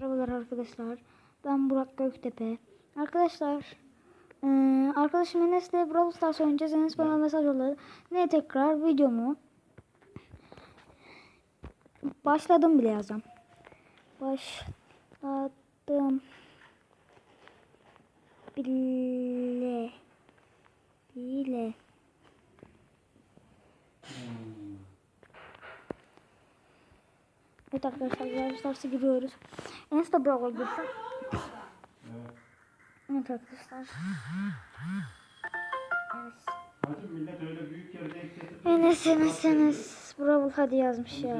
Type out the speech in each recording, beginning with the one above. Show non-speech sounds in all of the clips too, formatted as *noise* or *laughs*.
Merhabalar arkadaşlar. Ben Burak Göktepe. Arkadaşlar eee arkadaşım Enes'le Brawl Stars oynayacağız. Enes bana mesaj yolladı. Ne tekrar videomu başladım bile yazacağım. Başladım bile bile Evet arkadaşlar Brawl Stars'a giriyoruz. De Brawl'a girsin. Evet arkadaşlar. Enes. Enes Enes. Brawl hadi yazmış ya.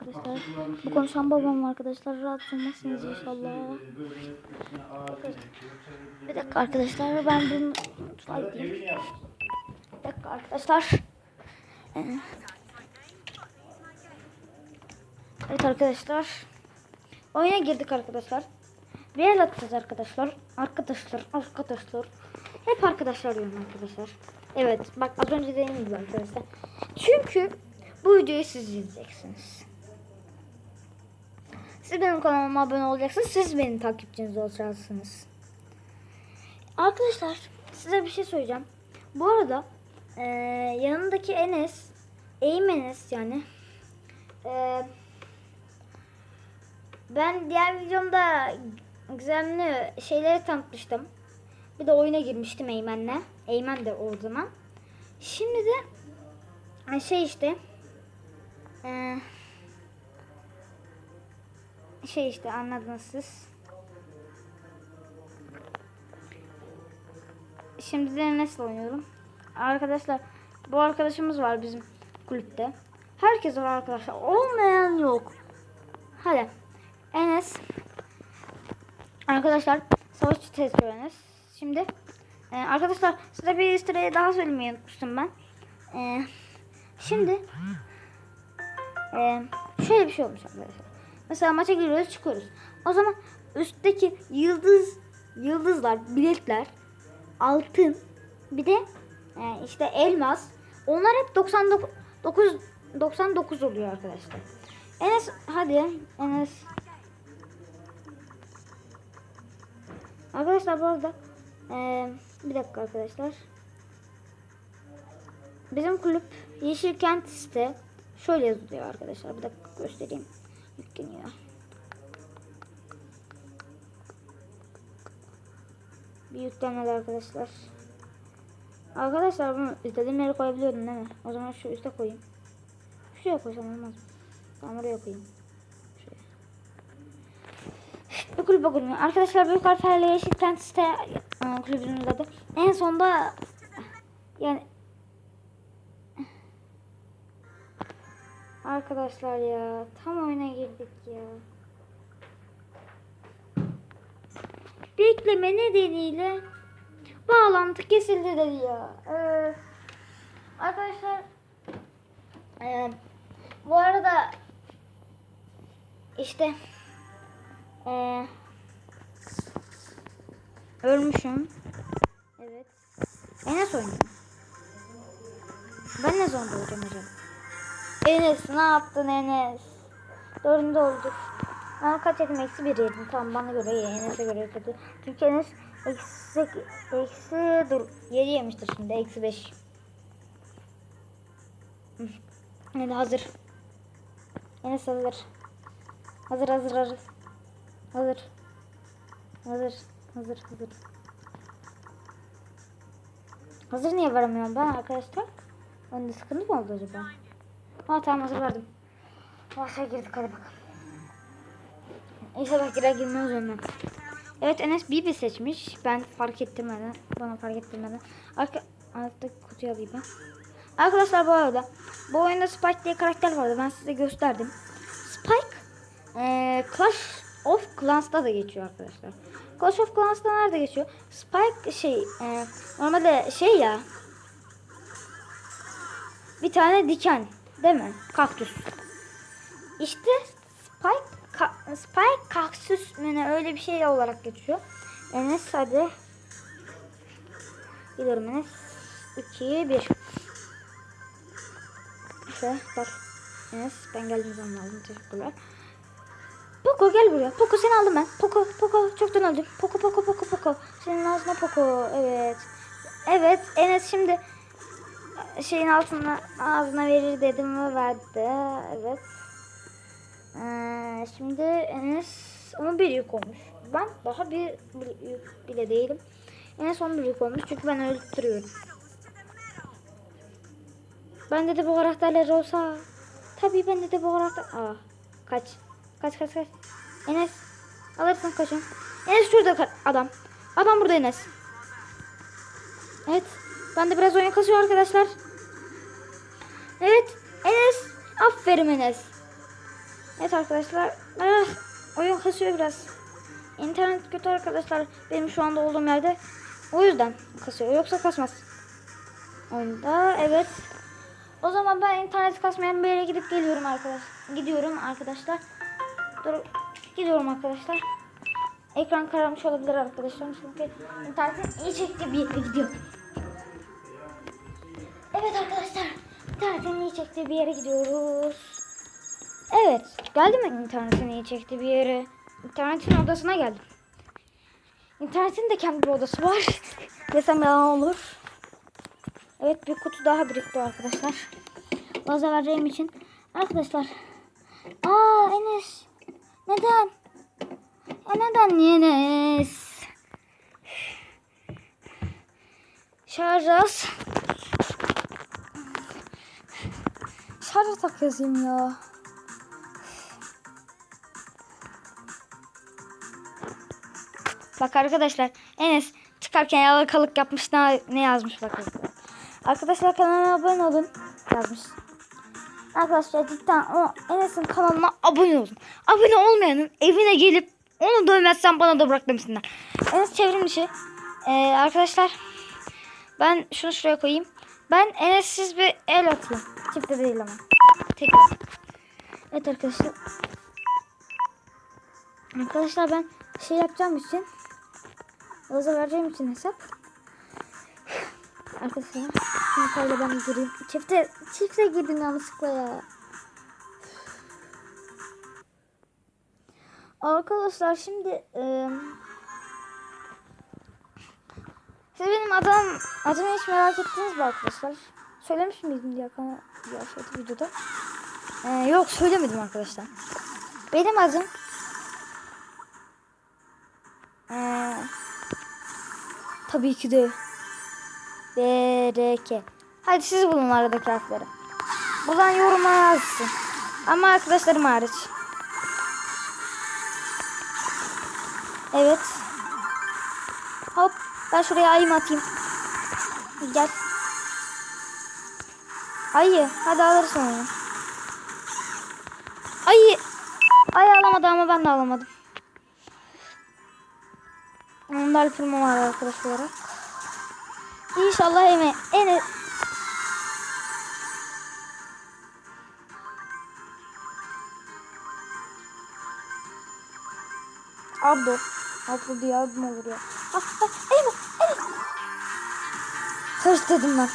Arkadaşlar bu konuşan babam arkadaşlar rahat işte, inşallah. Bir dakika arkadaşlar ben bunu tutayım. Bir dakika arkadaşlar. Ee, Evet arkadaşlar. Oyuna girdik arkadaşlar. El atacağız arkadaşlar. Arkadaşlar, arkadaşlar. Hep arkadaşlar diyorum arkadaşlar. Evet bak az önce dediğim gibi arkadaşlar. Çünkü bu videoyu siz izleyeceksiniz. Siz benim kanalıma abone olacaksınız. Siz benim takipçiniz olacaksınız. Arkadaşlar size bir şey söyleyeceğim. Bu arada eee yanındaki Enes, Eğim Enes yani. eee, ben diğer videomda gizemli şeyleri tanıtmıştım. Bir de oyuna girmiştim Eymen'le. Eymen de o zaman. Şimdi de e, şey işte eee, şey işte anladınız siz. Şimdi de nasıl oynuyorum? Arkadaşlar bu arkadaşımız var bizim kulüpte. Herkes var arkadaşlar. Olmayan yok. Hadi. Enes. Arkadaşlar savaşçı testi Enes. Şimdi e, arkadaşlar size bir sırayı daha söylemeyi unutmuştum ben. E, şimdi e, şöyle bir şey olmuş arkadaşlar. Mesela maça giriyoruz çıkıyoruz. O zaman üstteki yıldız yıldızlar, biletler altın bir de e, işte elmas onlar hep 99 9 99 oluyor arkadaşlar. Enes hadi Enes Arkadaşlar bu arada e, bir dakika arkadaşlar. Bizim kulüp Yeşilkent site şöyle yazılıyor arkadaşlar. Bir dakika göstereyim. Yükleniyor. Bir yüklenmedi arkadaşlar. Arkadaşlar bunu istediğim yere koyabiliyordum değil mi? O zaman şu üste koyayım. Şuraya koysam olmaz mı? Tamam oraya koyayım. Bir kurmuyor. Arkadaşlar büyük harflerle yeşil kent site e, kulübümüz adı. En sonda yani Arkadaşlar ya tam oyuna girdik ya. Bekleme nedeniyle bağlantı kesildi dedi ya. Ee, arkadaşlar ee, bu arada işte ee, ölmüşüm. Evet. Enes oynuyor. Ben ne zaman olacağım acaba? Enes ne yaptın Enes? Dördüncü olduk. Ben kaç yedim? Eksi bir yedim. Tamam bana göre iyi. Enes'e göre kötü. Çünkü Enes eksi, eksi dur. Yedi yemiştir şimdi. Eksi beş. Hadi hazır. Enes hazır. Hazır hazır hazır. Hazır. Hazır. Hazır hazır. Hazır niye veremiyorum ben arkadaşlar? Bende sıkıntı mı oldu acaba? Ha tamam hazır verdim. Başa girdik hadi bakalım. İnşallah girer girmez ölmem. Evet Enes Bibi seçmiş. Ben fark ettirmeden. Bana fark ettirmeden. Arka, alttaki kutuyu alayım ben. Arkadaşlar bu arada bu oyunda Spike diye karakter vardı. Ben size gösterdim. Spike eee Clash of Clans'ta da geçiyor arkadaşlar. Clash of Clans'ta nerede geçiyor? Spike şey eee, normalde şey ya bir tane diken değil mi? Kaktüs. İşte Spike ka- Spike kaktüs mü ne öyle bir şey olarak geçiyor. Enes hadi. Gidiyorum Enes. 2 1 İşte bak. Enes ben geldiğim zaman aldım. Teşekkürler. Poco gel buraya. Poco seni aldım ben. Poco Poco çoktan öldüm. Poco Poco Poco Poco. Senin ağzına Poco. Evet. Evet Enes şimdi şeyin altına ağzına verir dedim ve verdi. Evet. Ee, şimdi Enes onun bir yük olmuş. Ben daha bir, yük bile değilim. Enes onun bir yük olmuş çünkü ben öldürüyorum. Bende de bu karakterler olsa tabii bende de bu karakter... Aa, kaç. Kaç kaç kaç. Enes alırsın kaçın. Enes şurada adam. Adam burada Enes. Evet. Ben de biraz oyun kasıyor arkadaşlar. Evet. Enes. Aferin Enes. Evet arkadaşlar. Ah, oyun kasıyor biraz. İnternet kötü arkadaşlar. Benim şu anda olduğum yerde. O yüzden kasıyor. Yoksa kasmaz. Oyunda evet. O zaman ben internet kasmayan bir yere gidip geliyorum arkadaş. Gidiyorum arkadaşlar. Dur. Gidiyorum arkadaşlar. Ekran kararmış olabilir arkadaşlar. Çünkü internetin iyi çektiği bir yere gidiyorum. Evet arkadaşlar. İnternetin iyi çektiği bir yere gidiyoruz. Evet. Geldim mi internetin iyi çektiği bir yere? İnternetin odasına geldim. İnternetin de kendi bir odası var. *laughs* Desem yalan olur. Evet bir kutu daha birikti arkadaşlar. Gaza vereceğim için. Arkadaşlar. Aa Enes. Neden? Ya neden Enes? Şarj az. Şarja tak yazayım ya. Bak arkadaşlar Enes çıkarken yalakalık yapmış ne, ne yazmış bakın. Arkadaşlar kanalıma abone olun yazmış. Arkadaşlar cidden o Enes'in kanalına abone olun. Abone olmayanın evine gelip onu dövmezsen bana da bırak demesinler. Enes çevrim dışı. Ee, arkadaşlar ben şunu şuraya koyayım. Ben Enes'siz bir el atayım. Çifte değil ama. Tekrar. Evet arkadaşlar. Arkadaşlar ben şey yapacağım için Gaza vereceğim için hesap. Arkadaşlar şunu kayda ben gireyim. Çifte, çifte girdim yanlışlıkla ya. Arkadaşlar şimdi e, siz benim adam adımı hiç merak ettiniz mi arkadaşlar? Söylemiş miydim diye ya şeydi videoda. E, yok söylemedim arkadaşlar. Benim adım e, tabii ki de BRK. Hadi siz bulun aradaki harfleri. Buradan yoruma yazsın. Ama arkadaşlarım hariç. Evet. Hop. Ben şuraya ayımı atayım. Gel. Ayı. Hadi alırsın onu. Ayı. Ayı alamadı ama ben de alamadım. Da alpırma var arkadaş olarak. İnşallah en en Abdo. Abdo diye adım olur ya. Ah, ah, eyvah, eyvah. Karıştırdım ben.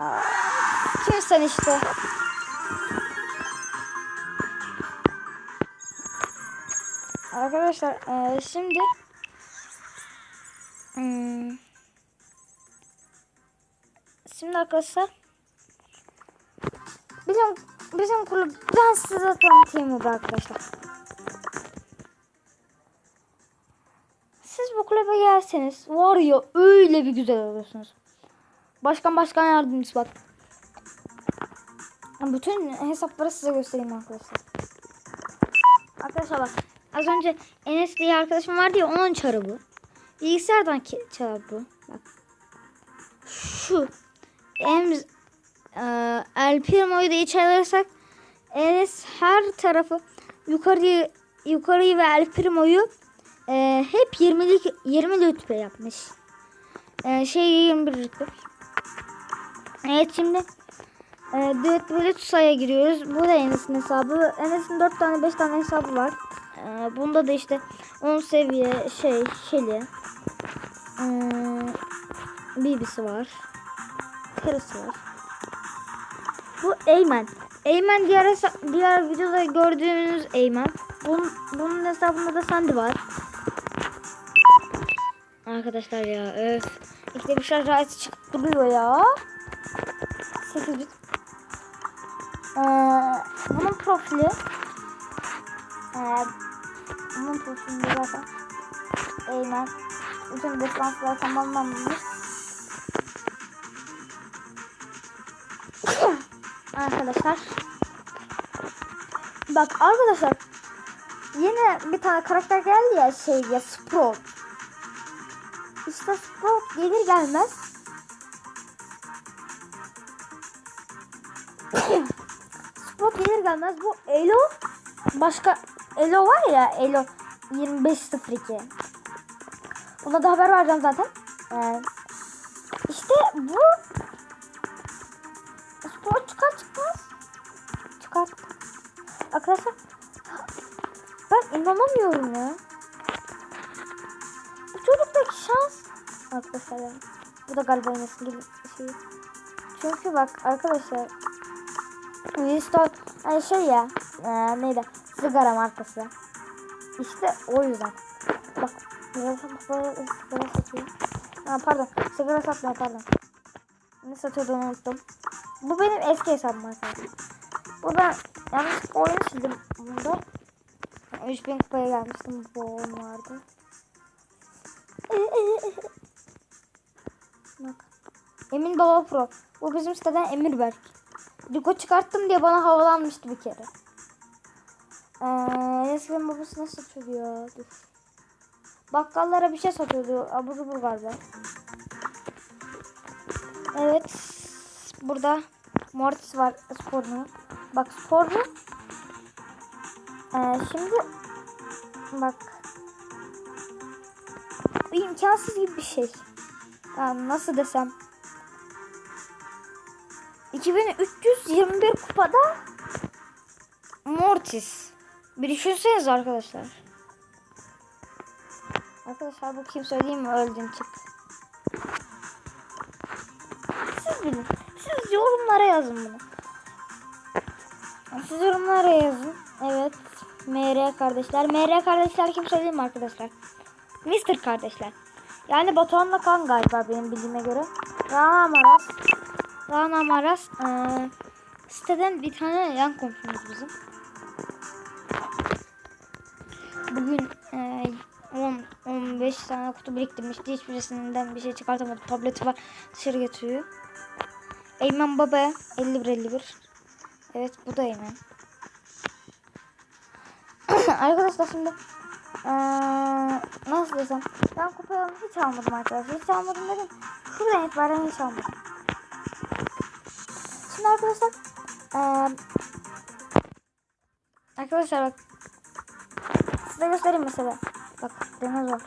Aa, Kimsen işte. Arkadaşlar eee, şimdi hmm, şimdi arkadaşlar bizim bizim kulüp ben size tanıtayım mı arkadaşlar. Siz bu kulübe gelseniz var ya öyle bir güzel olursunuz. Başkan başkan yardımcısı bak. Bütün hesapları size göstereyim arkadaşlar. Arkadaşlar bak az önce Enes diye arkadaşım vardı ya onun çarı bu. Bilgisayardan çarı bu. Bak. Şu. Em, e, El Primo'yu da içeri alırsak Enes her tarafı yukarıyı yukarıyı ve El Primo'yu e, hep 20'lik 20 rütbe yapmış. E, şey 21 rütbe. Evet şimdi e, rütbeli TUSA'ya giriyoruz. Bu da Enes'in hesabı. Enes'in 4 tane 5 tane hesabı var. E, bunda da işte 10 seviye şey Shelly. E, BB'si var. Karısı var. Bu Eymen. Eymen diğer, diğer videoda gördüğünüz Eymen. Bunun, bunun hesabında da Sandy var. Arkadaşlar ya öf. İkide bir şarj aleti çıkıp duruyor ya. 8 bit. Ee, bunun profili. Ee, bunun profilinde zaten Eymen. Bütün destanslar tamamlanmış. Arkadaşlar. Bak arkadaşlar. Yine bir tane karakter geldi ya şey ya Sprout. İşte Sprout gelir gelmez. *coughs* Sprout gelir gelmez bu Elo başka Elo var ya Elo 2502. Ona da haber vereceğim zaten. Ee, işte bu inanamıyorum ya. Bu çocuktaki şans. Arkadaşlar. Bu da galiba oynasın gibi şey. Çünkü bak arkadaşlar. Winston hani şey ya. E, neydi? Sigara markası. İşte o yüzden. Bak. Sigara satıyor. Ha, pardon. Sigara satmıyor pardon. Ne satıyordu unuttum. Bu benim eski hesabım arkadaşlar. Bu ben yanlışlıkla oyunu sildim bunda. 3000 kupaya gelmiştim bu oyun vardı. Bak. Emin Baba Pro. Bu bizim siteden Emirberk. Diko çıkarttım diye bana havalanmıştı bir kere. Ee, eskiden babası ne satıyordu? Dur. Bakkallara bir şey satıyordu. Abur cubur galiba. Evet. Burada Mortis var sporunu. Bak sporlu. Ee, şimdi bak imkansız gibi bir şey. Yani nasıl desem 2321 kupada Mortis. Bir düşünseniz arkadaşlar. Arkadaşlar bu kim söyleyeyim mi? Öldüm çık. Siz bilin. Siz yorumlara yazın bunu. Siz yorumlara yazın. Evet. MR kardeşler. MR kardeşler kim söyleyeyim mi arkadaşlar? Mr. kardeşler. Yani Batuhan'la kan galiba benim bildiğime göre. Rana Maras. Rana Maras. Ee, siteden bir tane yan komşumuz bizim. Bugün e, 10 15 tane kutu biriktirmişti. Hiçbirisinden bir şey çıkartamadı. Tableti var. Dışarı getiriyor. Eymen Baba 51 51. Evet bu da Eymen. Arkadaşlar şimdi eee, nasıl desem ben kupayı hiç almadım arkadaşlar. Hiç almadım dedim. Şuradan itibaren hiç almadım. Şimdi arkadaşlar eee, arkadaşlar bak size göstereyim mesela. Bak dinozor.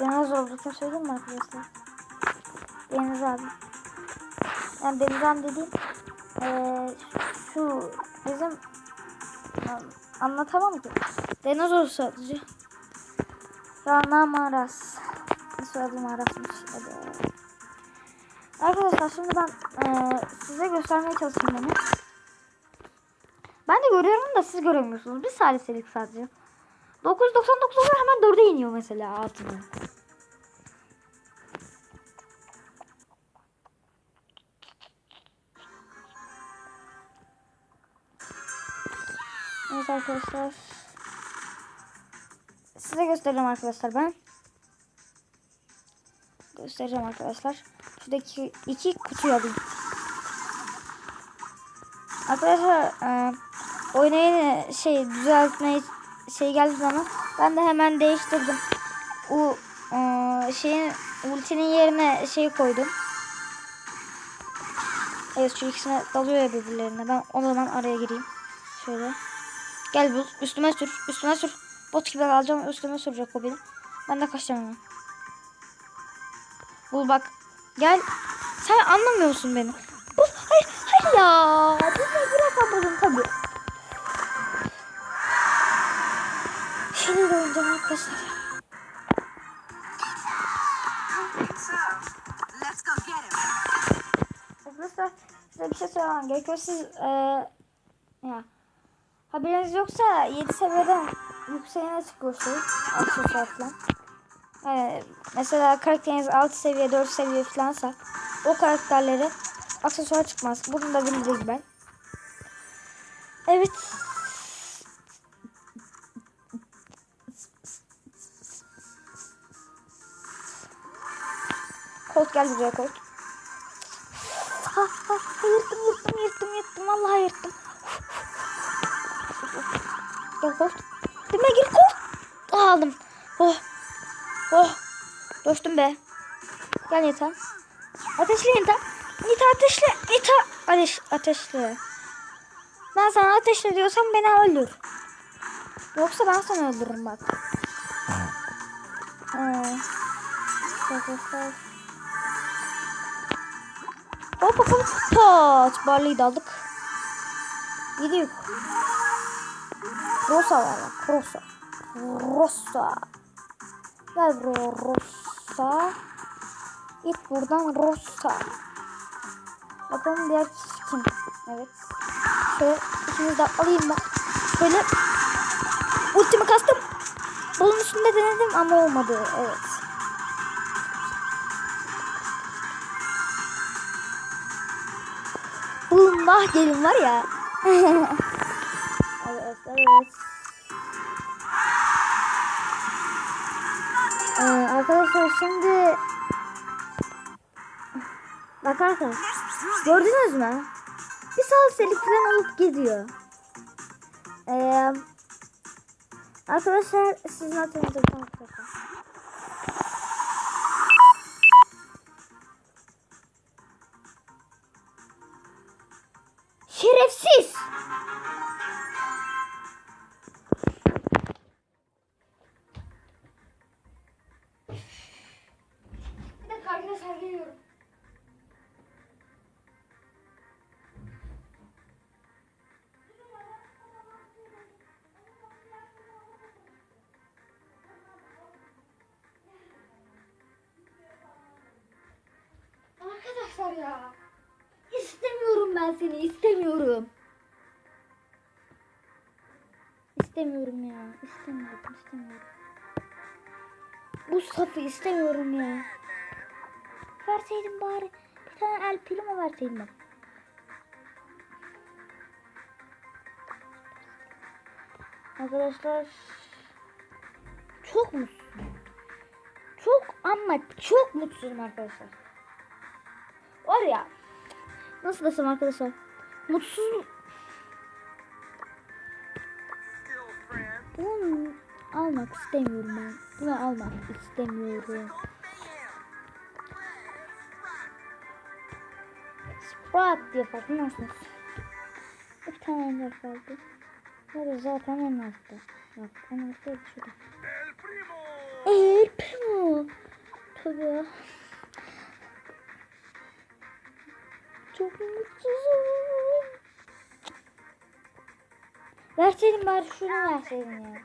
Dinozor kim söyleyeyim mi arkadaşlar? Deniz abi. Yani Deniz abi dediğim eee, şu bizim anlatamam ki. Dinozor sadece. Rana Maras. Soyadı Maras'mış. Arkadaşlar şimdi ben eee, size göstermeye çalışayım bunu. Ben de görüyorum da siz göremiyorsunuz. Bir saliselik sadece. 999 olur hemen 4'e iniyor mesela altına. Evet arkadaşlar. Size göstereceğim arkadaşlar ben. Göstereceğim arkadaşlar. Şuradaki iki kutuyu alayım. Arkadaşlar e, oyuna yeni şey düzeltme şey geldi zaman ben de hemen değiştirdim. O e, şeyin ultinin yerine şey koydum. Evet şu ikisine dalıyor ya birbirlerine. Ben o zaman araya gireyim. Şöyle. Gel bul. Üstüme sür. Üstüme sür. Bot gibi alacağım. Üstüme sürecek o beni. Ben de kaçacağım hemen. Bul bak. Gel. Sen anlamıyor musun beni? Bul. Hayır. Hayır ya. Bunu biraz buldum tabii. Şimdi oynayacağım arkadaşlar. Arkadaşlar size bir şey söylemem gerekiyor. Siz e, ya haberiniz yoksa 7 seviyeden yükseğine çıkıyorsunuz aksesuar. E, mesela karakteriniz 6 seviye 4 seviye falansa o karakterlere aksesuar çıkmaz. Bunu da bildireyim ben. Evet. Colt gel buraya Colt. Ha, ha, yırttım yırttım yırttım yırttım vallahi yırttım. Gel Colt. Dime gir. Ah, Aldım. Oh. Oh. Dostum be. Gel Nita. Ateşle Nita. Nita ateşle. Nita. Ateş, ateşle. Ben sana ateşle diyorsam beni öldür. Yoksa ben seni öldürürüm bak. Ee, bak. Hop hop hop. Pat. Barley'i de aldık. Gidiyor. Rosa var bak. Rosa. Rosa. Gel buraya Rosa. Git buradan Rosa. Bakalım diğer kişi kim? Evet. Şöyle ikimiz de alayım ben. Şöyle ultimi kastım. Bunun üstünde denedim ama olmadı. Evet. Allah gelin var ya. *laughs* evet evet. Ee, arkadaşlar şimdi Bak arkadaşlar gördünüz mü? Bir salselik falan olup gidiyor. Ee, arkadaşlar sizin hatırınızda fotoğraf. Şerefsiz! İstemiyorum ben seni istemiyorum. İstemiyorum ya. İstemiyorum istemiyorum. Bu safı istemiyorum ya. Verseydim bari. Bir tane el primo verseydim ben. Arkadaşlar çok mutsuzum. Çok ama çok mutsuzum arkadaşlar. Var ya nasıl desem arkadaşlar mutsuz bunu almak istemiyorum ben. Bunu almak istemiyorum. Sprout diye farkında mısınız? Bir tane ender kaldı. Böyle zaten en altta. Bak en altta şurada. El Primo. Tabii Çok mutsuzum. Verseydin bari şunu verseydin ya.